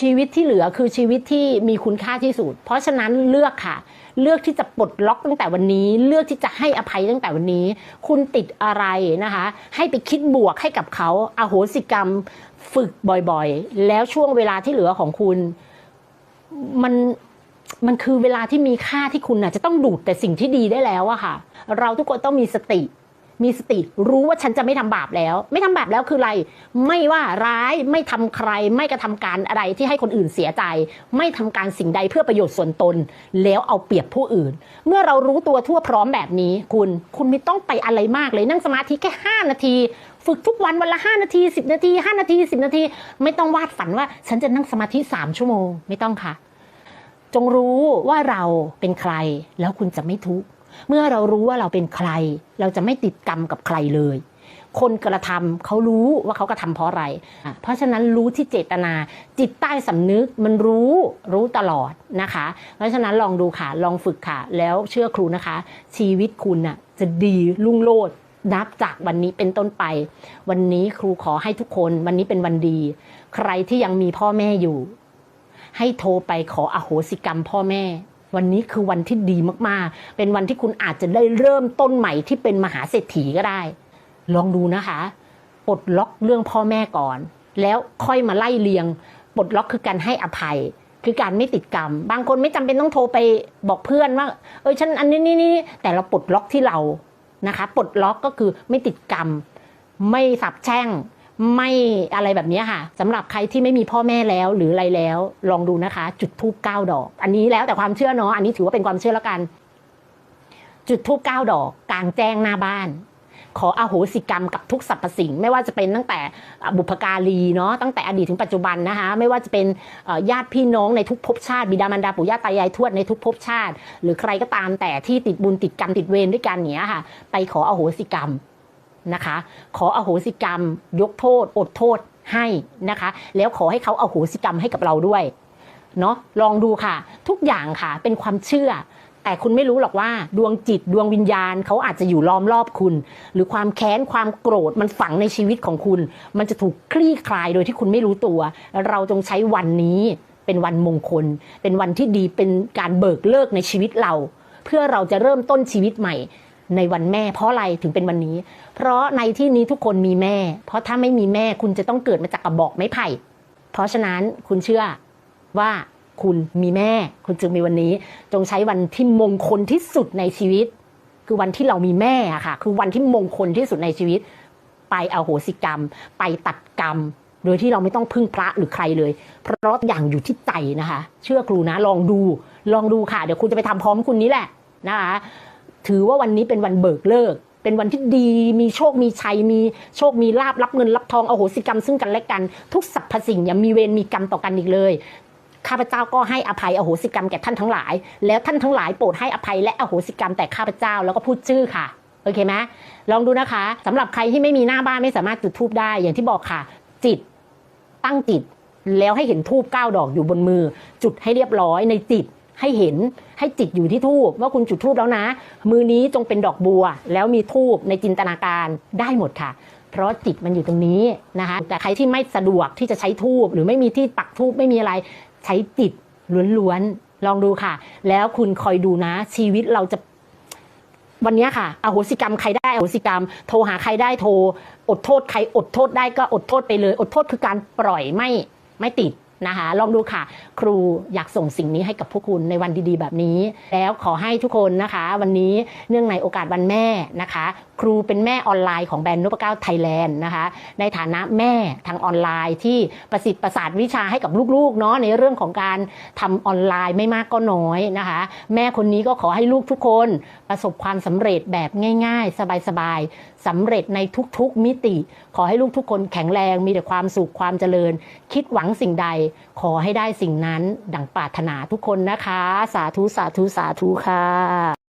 ชีวิตที่เหลือคือชีวิตที่มีคุณค่าที่สุด เพราะฉะนั้นเลือกค่ะ เลือกที่จะปลดล็อกตั้งแต่วันนี้ เลือกที่จะให้อภัยตั้งแต่วันนี้ คุณติดอะไรนะคะ ให้ไปคิดบวกให้กับเขาอาโหสิกรรมฝึกบ่อยๆ แล้วช่วงเวลาที่เหลือของคุณ มันมันคือเวลาที่มีค่าที่คุณน่ะจะต้องดูดแต่สิ่งที่ดีได้แล้วอะค่ะ เราทุกคนต้องมีสติ มีสติรู้ว่าฉันจะไม่ทำบาปแล้ว ไม่ทำบาปแล้วคืออะไร ไม่ว่าร้ายไม่ทำใคร ไม่กระทำการอะไรที่ให้คนอื่นเสียใจ ไม่ทำการสิ่งใดเพื่อประโยชน์ส่วนตน แล้วเอาเปรียบผู้อื่น เมื่อเรารู้ตัวทั่วพร้อมแบบนี้ คุณคุณไม่ต้องไปอะไรมากเลยนั่งสมาธิแค่ 5 นาที ฝึกทุกวันวันละ 5 นาที 10 นาที 5 นาที 10 นาที ไม่ต้องวาดฝันว่า ฉันจะนั่งสมาธิ 3 ชั่วโมง ไม่ต้องค่ะ จงรู้ว่าเราเป็นใครแล้วคุณจะไม่ทุกข์ เมื่อเรารู้ว่าเราเป็นใคร เราจะไม่ติดกรรมกับใครเลย คนกระทำเขารู้ว่าเขากระทำเพราะอะไร เพราะฉะนั้นรู้ที่เจตนา จิตใต้สำนึกมันรู้รู้ตลอดนะคะ เพราะฉะนั้นลองดูค่ะลองฝึกค่ะ แล้วเชื่อครูนะคะ ชีวิตคุณน่ะจะดีรุ่งโรจน์นับจากวันนี้เป็นต้นไป วันนี้ครูขอให้ทุกคนวันนี้เป็นวันดี ใครที่ยังมีพ่อแม่อยู่ ให้โทรไปขออโหสิกรรมพ่อแม่ วันนี้คือวันที่ดีมากๆ เป็นวันที่คุณอาจจะได้เริ่มต้นใหม่ที่เป็นมหาเศรษฐีก็ได้ ลองดูนะคะปลดล็อกเรื่องพ่อแม่ก่อน แล้วค่อยมาไล่เลียงปลดล็อกคือการให้อภัย คือการไม่ติดกรรม บางคนไม่จำเป็นต้องโทรไปบอกเพื่อนว่า เออฉันอันนี้นี่นี่แต่เราปลดล็อกที่เรานะคะปลดล็อกก็คือไม่ติดกรรม ไม่สับแช่ง ไม่อะไรแบบนี้ค่ะสำหรับใครที่ไม่มีพ่อแม่แล้วหรืออะไรแล้วลองดูนะคะ จุดทูบเก้าดอก อันนี้แล้วแต่ความเชื่อเนาะอันนี้ถือว่าเป็นความเชื่อแล้วกัน จุดทูบเก้าดอก กลางแจ้งหน้าบ้าน ขออโหสิกรรมกับทุกสรรพสิ่ง ไม่ว่าจะเป็นตั้งแต่บุพการีเนาะตั้งแต่อดีตถึงปัจจุบันนะคะ ไม่ว่าจะเป็นญาติพี่น้องในทุกภพชาติบิดามารดาปู่ย่าตายายทวดในทุกภพชาติ หรือใครก็ตามแต่ที่ติดบุญติดกรรมติดเวรด้วยกันเนี้ยค่ะ ไปขออโหสิกรรม นะคะ ขออโหสิกรรม ยกโทษ อดโทษให้นะคะ แล้วขอให้เขาอโหสิกรรมให้กับเราด้วยเนาะลองดูค่ะ ทุกอย่างค่ะเป็นความเชื่อ แต่คุณไม่รู้หรอกว่า ดวงจิตดวงวิญญาณเขาอาจจะอยู่ล้อมรอบคุณ หรือความแค้นความโกรธมันฝังในชีวิตของคุณ มันจะถูกคลี่คลายโดยที่คุณไม่รู้ตัว เราจงใช้วันนี้เป็นวันมงคล เป็นวันที่ดีเป็นการเบิกเลิกในชีวิตเรา เพื่อเราจะเริ่มต้นชีวิตใหม่ ในวันแม่ เพราะอะไรถึงเป็นวันนี้ เพราะในที่นี้ทุกคนมีแม่ เพราะถ้าไม่มีแม่คุณจะต้องเกิดมาจากกระบอกไม้ไผ่ เพราะฉะนั้นคุณเชื่อว่าคุณมีแม่ คุณจึงมีวันนี้ จงใช้วันที่มงคลที่สุดในชีวิต คือวันที่เรามีแม่อะค่ะ คือวันที่มงคลที่สุดในชีวิต ไปเอาโหสิกรรม ไปตัดกรรม โดยที่เราไม่ต้องพึ่งพระหรือใครเลย เพราะอย่างอยู่ที่ใจนะคะ เชื่อครูนะลองดู ลองดูค่ะ เดี๋ยวคุณจะไปทำพร้อมคุณนี้แหละนะคะ ถือว่าวันนี้เป็นวันเบิกเลิก เป็นวันที่ดี มีโชค มีชัย มีโชค มีลาบ รับเงิน รับทองอโหสิกรรมซึ่งกันและกัน ทุกสรรพสิ่งอย่ามีเวร มีกรรมต่อกันอีกเลย ข้าพเจ้าก็ให้อภัยอโหสิกรรมแก่ท่านทั้งหลาย แล้วท่านทั้งหลายโปรดให้อภัยและอโหสิกรรมแต่ข้าพเจ้า แล้วก็พูดชื่อค่ะ โอเคไหมลองดูนะคะสำหรับใครที่ไม่มีหน้าบ้านไม่สามารถจุดทูบได้ อย่างที่บอกค่ะ จิต ตั้งจิต แล้วให้เห็นทูบเก้าดอกอยู่บนมือ จุดให้เรียบร้อยในจิต ให้เห็นให้จิตอยู่ที่ทูบว่าคุณจุดทูบแล้วนะ มือนี้จงเป็นดอกบัว แล้วมีทูบในจินตนาการได้หมดค่ะ เพราะจิตมันอยู่ตรงนี้นะคะแต่ใครที่ไม่สะดวกที่จะใช้ทูบหรือไม่มีที่ปักทูบไม่มีอะไรใช้จิตล้วนๆลองดูค่ะ แล้วคุณคอยดูนะ ชีวิตเราจะวันนี้ค่ะอโหสิกรรมใครได้อโหสิกรรม โทรหาใครได้โทร อดโทษใครอดโทษได้ก็อดโทษไปเลย อดโทษคือการปล่อยไม่ไม่ติด นะคะลองดูค่ะ ครูอยากส่งสิ่งนี้ให้กับพวกคุณในวันดีๆ แบบนี้ แล้วขอให้ทุกคนนะคะ วันนี้เนื่องในโอกาสวันแม่นะคะ ครูเป็นแม่ออนไลน์ของแบรนด์นพเก้าไทยแลนด์นะคะในฐานะแม่ทางออนไลน์ที่ประสิทธิ์ประสาทวิชาให้กับลูกๆเนาะในเรื่องของการทำออนไลน์ไม่มากก็น้อยนะคะ แม่คนนี้ก็ขอให้ลูกทุกคนประสบความสำเร็จแบบง่าย ๆ สบายๆสำเร็จในทุกๆมิติ ขอให้ลูกทุกคนแข็งแรงมีแต่ความสุขความเจริญ คิดหวังสิ่งใด ขอให้ได้สิ่งนั้นดังปรารถนาทุกคนนะคะ สาธุสาธุสาธุค่ะ